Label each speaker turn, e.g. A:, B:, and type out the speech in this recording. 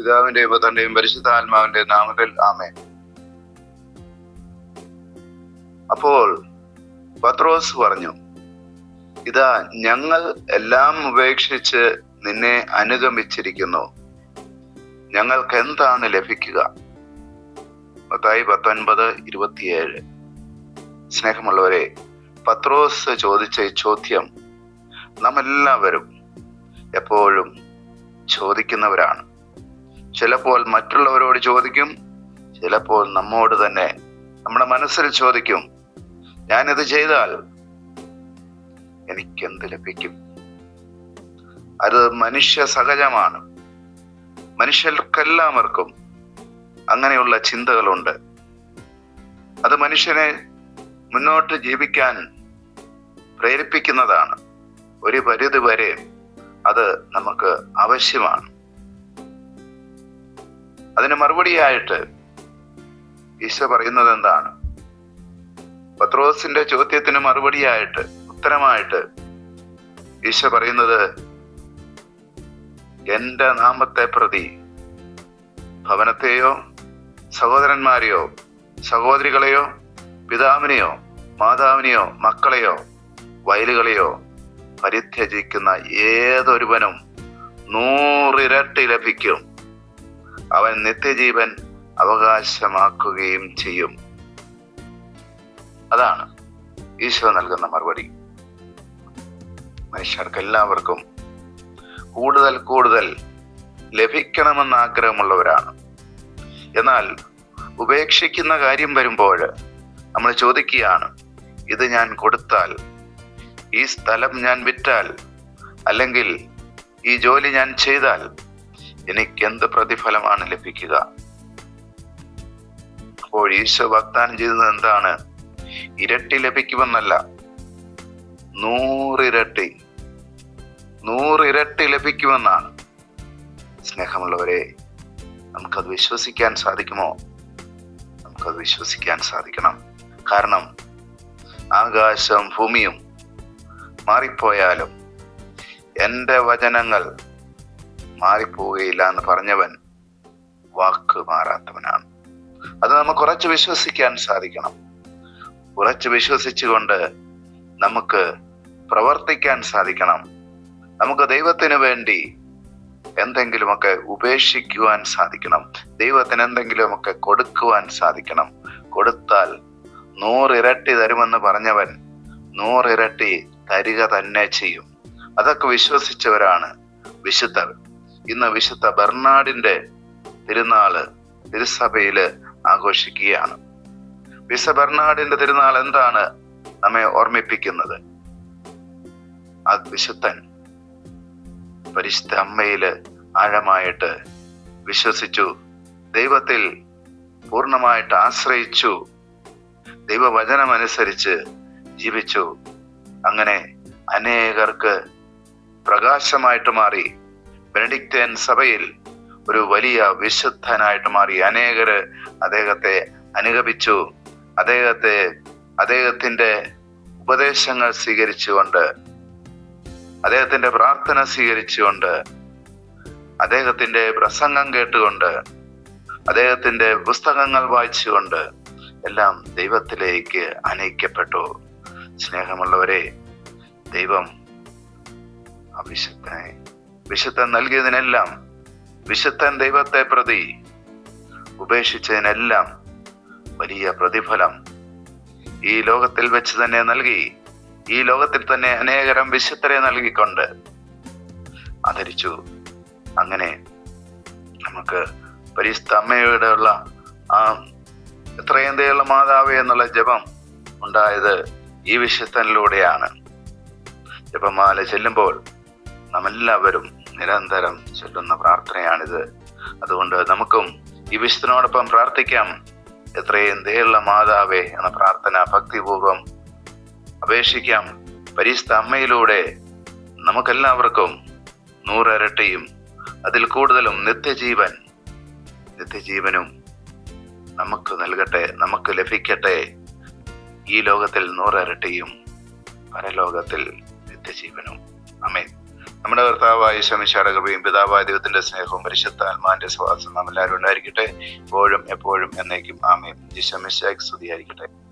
A: പിതാവിന്റെയും പുത്രന്റെയും പരിശുദ്ധാത്മാവിന്റെ നാമത്തിൽ ആമേ അപ്പോൾ പത്രോസ് പറഞ്ഞു ഇതാ ഞങ്ങൾ എല്ലാം ഉപേക്ഷിച്ച് നിന്നെ അനുഗമിച്ചിരിക്കുന്നു. ഞങ്ങൾക്ക് എന്താണ് ലഭിക്കുക? പത്തായി പത്തൊൻപത് ഇരുപത്തിയേഴ്. സ്നേഹമുള്ളവരെ പത്രോസ് ചോദിച്ച ഈ ചോദ്യം നാം എല്ലാവരും എപ്പോഴും ചോദിക്കുന്നവരാണ്. ചിലപ്പോൾ മറ്റുള്ളവരോട് ചോദിക്കും ചിലപ്പോൾ നമ്മോട് തന്നെ. നമ്മുടെ മനസ്സിൽ ചോദിക്കും ഞാനിത് ചെയ്താൽ എനിക്കെന്ത് ലഭിക്കും? അത് മനുഷ്യ സഹജമാണ്. മനുഷ്യർക്കെല്ലാവർക്കും അങ്ങനെയുള്ള ചിന്തകളുണ്ട്. അത് മനുഷ്യനെ മുന്നോട്ട് ജീവിക്കാൻ പ്രേരിപ്പിക്കുന്നതാണ്. ഒരു പരിധി വരെ അത് നമുക്ക് ആവശ്യമാണ്. അതിന് മറുപടിയായിട്ട് ഈശോ പറയുന്നത് എന്താണ്? പത്രോസിന്റെ ചോദ്യത്തിന് മറുപടിയായിട്ട് ഉത്തരമായിട്ട് ഈശോ പറയുന്നത് എന്റെ നാമത്തെ പ്രതി ഭവനത്തെയോ സഹോദരന്മാരെയോ സഹോദരികളെയോ പിതാവിനെയോ മാതാവിനെയോ മക്കളെയോ വയലുകളെയോ പരിത്യജിക്കുന്ന ഏതൊരുവനും നൂറിരട്ടി ലഭിക്കും. അവൻ നിത്യജീവൻ അവകാശമാക്കുകയും ചെയ്യും. അതാണ് ഈശോ നൽകുന്ന മറുപടി. മനുഷ്യർക്ക് എല്ലാവർക്കും കൂടുതൽ കൂടുതൽ ലഭിക്കണമെന്ന് ആഗ്രഹമുള്ളവരാണ്. എന്നാൽ ഉപേക്ഷിക്കുന്ന കാര്യം വരുമ്പോൾ നമ്മൾ ചോദിക്കുകയാണ് ഇത് ഞാൻ കൊടുത്താൽ ഈ സ്ഥലം ഞാൻ വിറ്റാൽ അല്ലെങ്കിൽ ഈ ജോലി ഞാൻ ചെയ്താൽ എനിക്ക് എന്ത് പ്രതിഫലമാണ് ലഭിക്കുക? അപ്പോൾ ഈശോ വാഗ്ദാനം ചെയ്തത് എന്താണ്? ഇരട്ടി ലഭിക്കുമെന്നല്ല. നൂറിരട്ടി. നൂറിരട്ടി ലഭിക്കുമെന്നാണ്. സ്നേഹമുള്ളവരെ നമുക്കത് വിശ്വസിക്കാൻ സാധിക്കുമോ? നമുക്കത് വിശ്വസിക്കാൻ സാധിക്കണം. കാരണം ആകാശം ഭൂമിയും മാറിപ്പോയാലും എന്റെ വചനങ്ങൾ മാറിപ്പോവുകയില്ല എന്ന് പറഞ്ഞവൻ വാക്ക് മാറാത്തവനാണ്. അത് നമുക്ക് ഉറച്ചു വിശ്വസിക്കാൻ സാധിക്കണം. ഉറച്ചു വിശ്വസിച്ചുകൊണ്ട് നമുക്ക് പ്രവർത്തിക്കാൻ സാധിക്കണം. നമുക്ക് ദൈവത്തിന് വേണ്ടി എന്തെങ്കിലുമൊക്കെ ഉപേക്ഷിക്കുവാൻ സാധിക്കണം. ദൈവത്തിന് എന്തെങ്കിലുമൊക്കെ കൊടുക്കുവാൻ സാധിക്കണം. കൊടുത്താൽ നൂറിരട്ടി തരുമെന്ന് പറഞ്ഞവൻ നൂറിരട്ടി തരിക തന്നെ ചെയ്യും. അതൊക്കെ വിശ്വസിച്ചവരാണ് വിശുദ്ധർ. ഇന്ന് വിശുദ്ധ ബെർണാഡിന്റെ തിരുനാൾ തിരുസഭയിൽ ആഘോഷിക്കുകയാണ്. വിശുദ്ധ ബെർണാഡിന്റെ തിരുനാൾ എന്താണ് നമ്മെ ഓർമ്മിപ്പിക്കുന്നത്? വിശുദ്ധൻ പരിശുദ്ധ അമ്മയിൽ ആഴമായിട്ട് വിശ്വസിച്ചു ദൈവത്തിൽ പൂർണമായിട്ട് ആശ്രയിച്ചു ദൈവവചനമനുസരിച്ച് ജീവിച്ചു. അങ്ങനെ അനേകർക്ക് പ്രകാശമായിട്ട് മാറി. ബെനഡിക്റ്റൻ സഭയിൽ ഒരു വലിയ വിശുദ്ധനായിട്ട് മാറി. അനേകര് അദ്ദേഹത്തെ അനുഗമിച്ചു. അദ്ദേഹത്തെ അദ്ദേഹത്തിന്റെ ഉപദേശങ്ങൾ സ്വീകരിച്ചുകൊണ്ട് അദ്ദേഹത്തിന്റെ പ്രാർത്ഥന സ്വീകരിച്ചുകൊണ്ട് അദ്ദേഹത്തിന്റെ പ്രസംഗം കേട്ടുകൊണ്ട് അദ്ദേഹത്തിന്റെ പുസ്തകങ്ങൾ വായിച്ചുകൊണ്ട് എല്ലാം ദൈവത്തിലേക്ക് അനയിക്കപ്പെട്ടു സ്നേഹമുള്ളവരെ ദൈവം വിശുദ്ധനെ വിശുദ്ധൻ നൽകിയതിനെല്ലാം വിശുദ്ധൻ ദൈവത്തെ പ്രതി ഉപേക്ഷിച്ചതിനെല്ലാം വലിയ പ്രതിഫലം. ഈ ലോകത്തിൽ വെച്ച് തന്നെ നൽകി ഈ ലോകത്തിൽ തന്നെ അനേകരം വിശുദ്ധരെ നൽകിക്കൊണ്ട് ആദരിച്ചു. അങ്ങനെ നമുക്ക് പരിസ്ഥ അമ്മയുടെ ഉള്ള ആ എത്രയും ദയുള്ള മാതാവ് എന്നുള്ള ജപം ഉണ്ടായത് ഈ വിശുദ്ധനിലൂടെയാണ്. ജപമാല ചെല്ലുമ്പോൾ നാം എല്ലാവരും നിരന്തരം ചൊല്ലുന്ന പ്രാർത്ഥനയാണിത്. അതുകൊണ്ട് നമുക്കും ഈ വിശുദ്ധനോടൊപ്പം പ്രാർത്ഥിക്കാം. എത്രയും ദയുള്ള മാതാവേ എന്ന പ്രാർത്ഥന ഭക്തിപൂർവം അപേക്ഷിക്കാം. പരിസ്ഥ അമ്മയിലൂടെ നമുക്കെല്ലാവർക്കും നൂറരട്ടിയും അതിൽ കൂടുതലും നിത്യജീവൻ നിത്യജീവനും നമുക്ക് നൽകട്ടെ നമുക്ക് ലഭിക്കട്ടെ. ഈ ലോകത്തിൽ നൂറരട്ടിയും പരലോകത്തിൽ നിത്യജീവനും. അമേ നമ്മുടെ കർത്താവായ ശമിശാട പിതാവായ ദൈവത്തിന്റെ സ്നേഹവും പരിശുദ്ധ ആത്മാന്റെ സ്വാസം നാം എല്ലാവരും ഉണ്ടായിരിക്കട്ടെ. എപ്പോഴും എപ്പോഴും എന്നേക്കും. ആമയും ശമിശാക്ക് സ്തുതിയായിരിക്കട്ടെ.